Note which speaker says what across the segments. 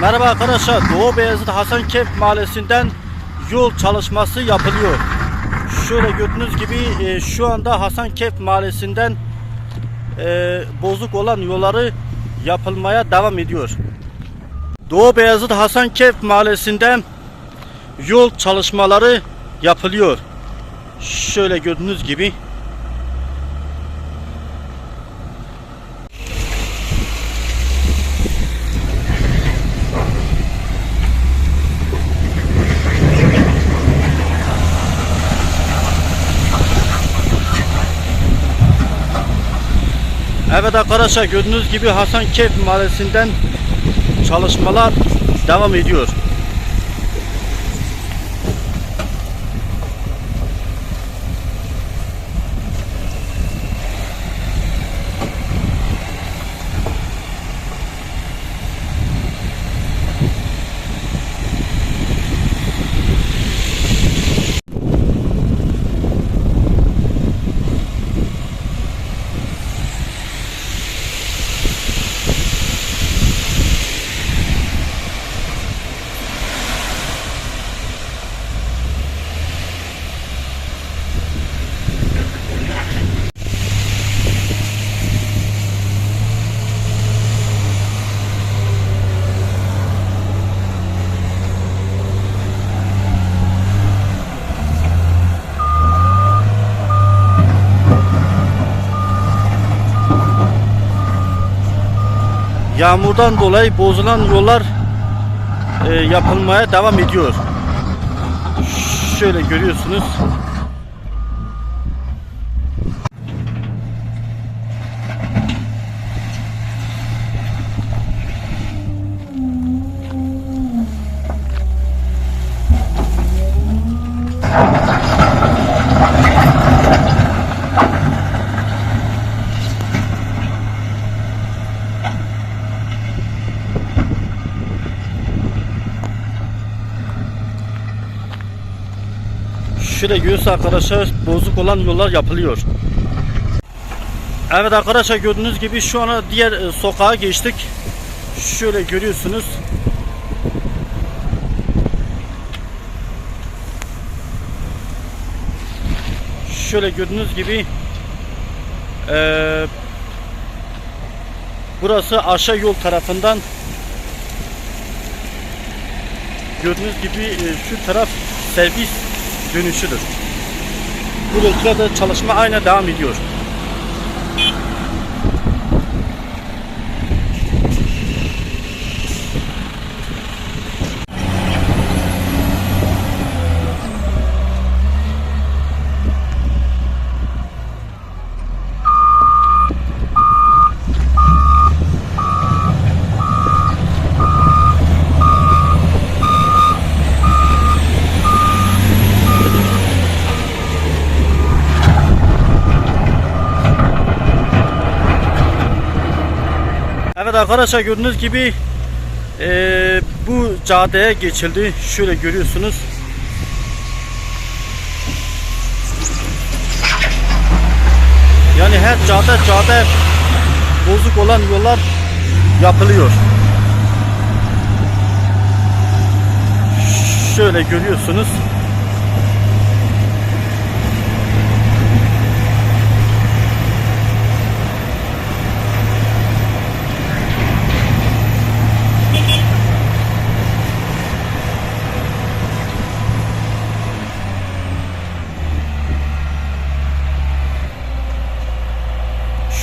Speaker 1: Merhaba arkadaşlar. Doğu Beyazıt Hasankeyf Mahallesi'nden yol çalışması yapılıyor. Şöyle gördüğünüz gibi e, şu anda Hasankeyf Mahallesi'nden e, bozuk olan yolları yapılmaya devam ediyor. Doğu Beyazıt Hasankeyf Mahallesi'nden yol çalışmaları yapılıyor. Şöyle gördüğünüz gibi Evet arkadaşlar gördüğünüz gibi Hasankeyf Mahallesi'nden çalışmalar devam ediyor. Yağmurdan dolayı bozulan yollar e, yapılmaya devam ediyor. Şöyle görüyorsunuz. Şöyle görüyorsunuz arkadaşlar bozuk olan yollar yapılıyor. Evet arkadaşlar gördüğünüz gibi şu ana diğer e, sokağa geçtik. Şöyle görüyorsunuz. Şöyle gördüğünüz gibi e, burası aşağı yol tarafından gördüğünüz gibi e, şu taraf servis dönüşüdür. Burada da çalışma aynı devam ediyor. Arkadaşlar gördüğünüz gibi eee, bu caddeye geçildi. Şöyle görüyorsunuz. Yani her cadde cadde bozuk olan yollar yapılıyor. Şöyle görüyorsunuz.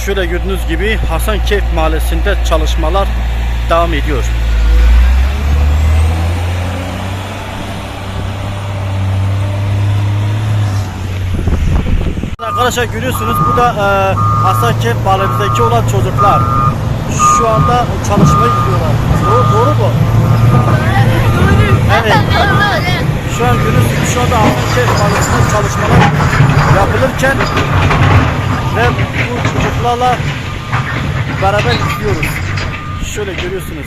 Speaker 1: Şöyle gördüğünüz gibi Hasankeyf Mahallesi'nde çalışmalar devam ediyor. Arkadaşlar görüyorsunuz bu da e, Hasankeyf Mahallesi'ndeki olan çocuklar. Şu anda çalışmaya gidiyorlar. Doğru, doğru mu? Evet. Şu an görüyorsunuz şu anda Hasankeyf Mahallesi'nde çalışmalar yapılırken ve bu çocuklarla beraber izliyoruz. Şöyle görüyorsunuz.